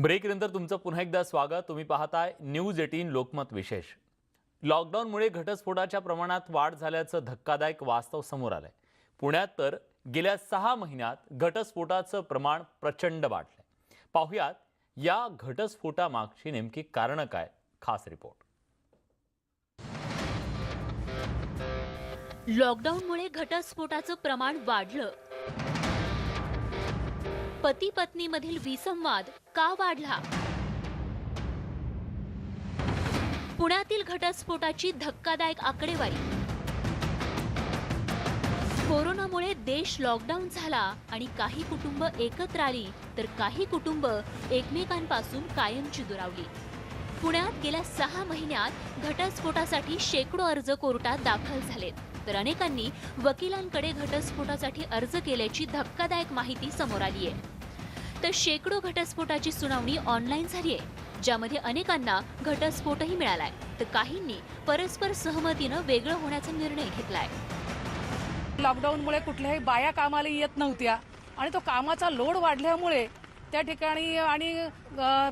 ब्रेकनंतर तुमचं पुन्हा एकदा स्वागत. तुम्ही पाहताय न्यूज एटीन लोकमत विशेष. लॉकडाऊनमुळे घटस्फोटाच्या प्रमाणात वाढ झाल्याचं धक्कादायक वास्तव समोर आलंय. पुण्यात तर गेल्या सहा महिन्यात घटस्फोटाचं प्रमाण प्रचंड वाढलंय. पाहुयात या घटस्फोटामागची नेमकी कारणं काय? खास रिपोर्ट. लॉकडाऊनमुळे घटस्फोटाचं प्रमाण वाढलं. पती पत्नीमधील विसंवाद का वाढला? पुण्यातील घटस्फोटाची धक्कादायक आकडेवारी. कोरोनामुळे देश लॉकडाऊन झाला आणि काही कुटुंब एकत्र आली तर काही कुटुंब एकमेकांपासून कायमची दुरावली. पुण्यात गेल्या सहा महिन्यात घटस्फोटासाठी शेकडो अर्ज कोर्टात दाखल झालेत. तर अनेकांनी वकिलांकडे घटस्फोटासाठी अर्ज केल्याची धक्कादायक माहिती समोर आली आहे. तर शेकडो घटस्फोटाची सुनावणी ऑनलाईन झाली आहे ज्यामध्ये अनेकांना घटस्फोटही मिळालाय. तर काहींनी परस्पर सहमतीनं वेगळं होण्याचा निर्णय घेतलाय. लॉकडाऊनमुळे कुठल्याही बाया कामाला येत नव्हत्या आणि तो कामाचा लोड वाढल्यामुळे त्या ठिकाणी आणि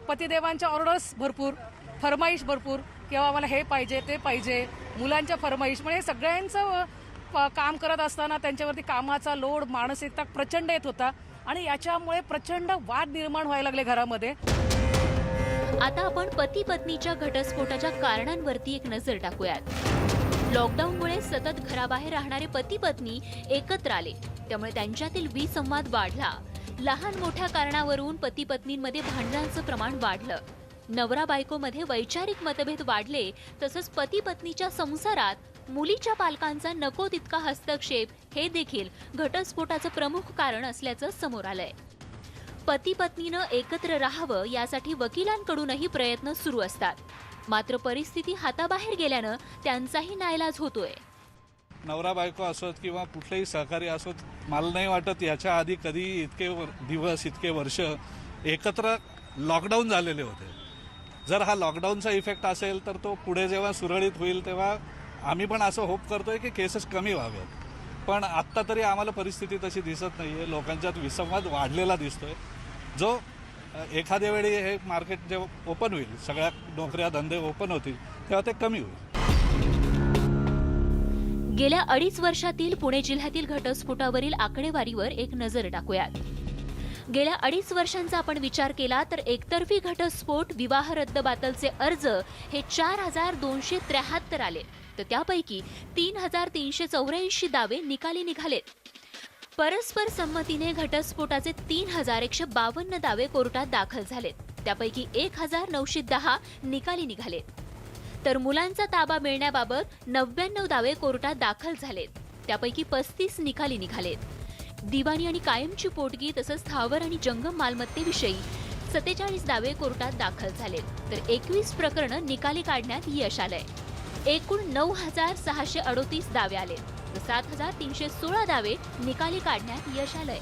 पतिदेवांच्या ऑर्डर्स भरपूर. फरमाईश भरपूर किंवा मला हे पाहिजे ते पाहिजे. मुलांच्या फरमाईश म्हणजे सगळ्यांचं काम करत असताना त्यांच्यावरती कामाचा लोड मानसिकता प्रचंड येत होता आणि याच्यामुळे प्रचंड वाद निर्माण व्हायला लागले घरामध्ये. आता आपण पती पत्नीच्या घटस्फोटाच्या कारणांवरती एक नजर टाकूयात. लॉकडाऊनमुळे सतत घराबाहेर राहणारे पती पत्नी एकत्र आले. त्यामुळे त्यांच्यातील विसंवाद वाढला. लहान मोठ्या कारणावरून पती पत्नींमध्ये भांडणांचं प्रमाण वाढलं. नवरा बायकोमध्ये वैचारिक मतभेद वाढले तसंच पती पत्नीच्या संसारात मुलीच्या पालकांचा नको तितका हस्तक्षेप हे देखील घटस्फोटाचं प्रमुख कारण असल्याचं समोर आलंय. पती पत्नीनं एकत्र राहावं यासाठी वकिलांकडूनही प्रयत्न सुरू असतात. मात्र परिस्थिती हाताबाहेर गेल्यानं त्यांचाही नाईलाज होतोय. नवरा बायको असोत किंवा कुठलेही सहकारी असोत मला नाही वाटत याच्या आधी कधी इतके दिवस इतके वर्ष एकत्र लॉकडाऊन झालेले होते. जर हा लॉकडाऊनचा इफेक्ट असेल तर तो पुढे जेव्हा सुरळीत होईल तेव्हा आम्ही पण असं होप करतोय की केसेस कमी व्हावेत. पण आत्ता तरी आम्हाला परिस्थिती तशी दिसत नाही आहे लोकांच्यात विसंवाद वाढलेला दिसतोय. जो एखाद्या वेळी हे मार्केट जेव्हा ओपन होईल सगळ्या नोकऱ्या धंदे ओपन होतील तेव्हा ते कमी होईल. गेल्या अडीच वर्षातील पुणे जिल्ह्यातील घटस्फोटावरील आकडेवारीवर एक नजर टाकूयात. गेल्या अडीच वर्षांचा आपण विचार केला तर एकतर्फी घटस्फोट विवाह रद्दबातलचे अर्ज हे चार हजार दोनशे त्र्याहत्तर आले. तर त्यापैकी तीन हजार तीनशे चौऱ्याऐंशी दावे निकाली निघालेत परस्पर संमतीने घटस्फोटाचे तीन हजार एकशे बावन्न दावे कोर्टात दाखल झालेत त्यापैकी एक हजार नऊशे दहा निकाली निघालेत तर मुलांचा ताबा मिळण्याबाबत नव्याण्णव दावे कोर्टात दाखल झालेत त्यापैकी पस्तीस निकाली निघालेत. दिवाणी आणि कायमची पोटगी तसंच स्थावर आणि जंगम मालमत्तेविषयी सत्तेचाळीस दावे कोर्टात दाखल झालेत तर एकवीस प्रकरणं निकाली काढण्यात यश आलंय. एकूण नऊ हजार सहाशे अडोतीस दावे आले. तर सात हजार तीनशे सोळा दावे निकाली काढण्यात यश आलंय.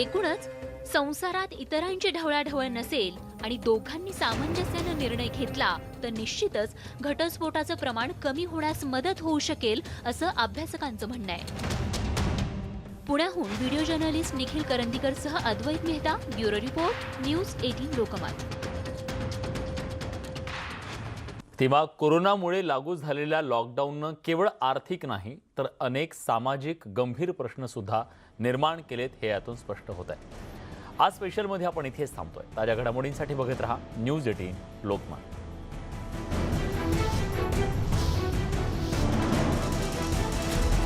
एकूणच संसारात इतरांची ढवळाढवळ नसेल आणि दोघांनी सामंजस्यानं निर्णय घेतला तर निश्चितच घटस्फोटाचं प्रमाण कमी होण्यास मदत होऊ शकेल असं अभ्यासकांचं म्हणणं आहे. पुण्याहून video journalist Nikhil करंदीकरसह Advait Mehta bureau report news eighteen Lokmat. तेव्हा कोरोनामुळे लागू झालेल्या लॉकडाऊननं केवळ आर्थिक नाही तर अनेक सामाजिक गंभीर प्रश्नसुद्धा निर्माण केलेत हे यातून स्पष्ट होत आहे. आज स्पेशलमध्ये आपण इथेच थांबतोय. ताज्या घडामोडींसाठी बघत रहा न्यूज एटीन लोकमत